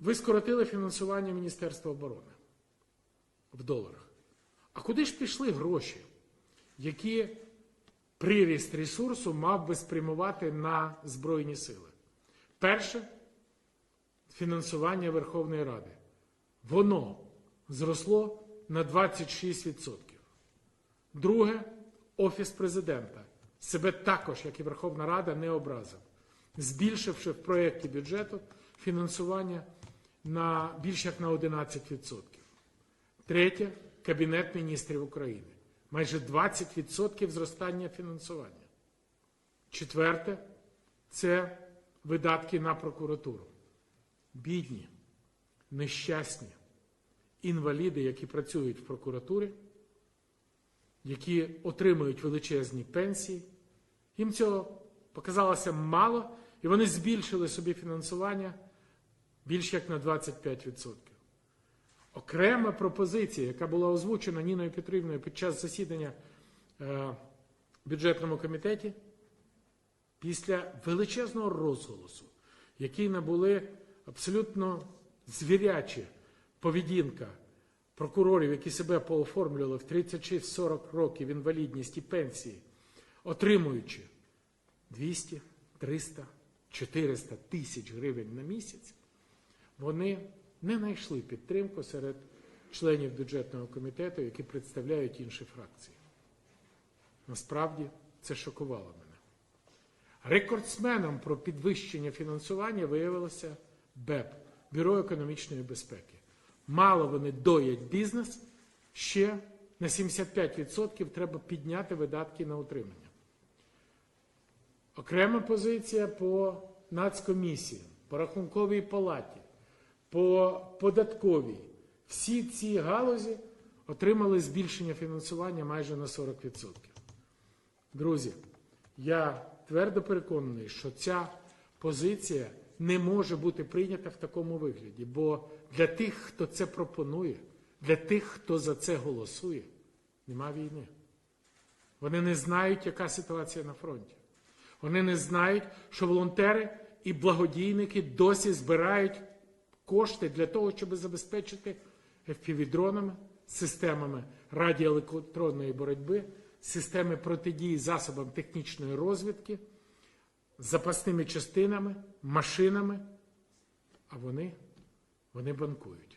Ви скоротили фінансування Міністерства оборони в доларах. А куди ж пішли гроші, які приріст ресурсу мав би спрямувати на Збройні сили? Перше фінансування Верховної Ради. Воно зросло на 26%. Друге, Офіс президента себе також, як і Верховна Рада, не образив, збільшивши в проєкті бюджету фінансування на більш як на 11%. Третє Кабінет міністрів України. Майже 20% зростання фінансування. Четверте це видатки на прокуратуру. Бідні, нещасні інваліди, які працюють в прокуратурі, які отримують величезні пенсії. Їм цього показалося мало, і вони збільшили собі фінансування більш як на 25%. Окрема пропозиція, яка була озвучена Ніною Петрівною під час засідання е, в бюджетному комітеті, після величезного розголосу, який набули абсолютно звірячі поведінка прокурорів, які себе пооформлювали в 36-40 років інвалідність і пенсії, отримуючи 200, 300, 400 тисяч гривень на місяць, вони не знайшли підтримку серед членів бюджетного комітету, які представляють інші фракції. Насправді це шокувало мене. Рекордсменом про підвищення фінансування виявилося БЕП Бюро економічної безпеки. Мало вони доять бізнес, ще на 75% треба підняти видатки на утримання. Окрема позиція по нацкомісії, по рахунковій палаті, по податковій. Всі ці галузі отримали збільшення фінансування майже на 40%. Друзі, я твердо переконаний, що ця позиція не може бути прийнята в такому вигляді, бо для тих, хто це пропонує, для тих, хто за це голосує, нема війни. Вони не знають, яка ситуація на фронті. Вони не знають, що волонтери і благодійники досі збирають кошти для того, щоб забезпечити FPV-дронами, системами радіоелектронної боротьби, системи протидії засобам технічної розвідки, запасними частинами, машинами, а вони, вони банкують.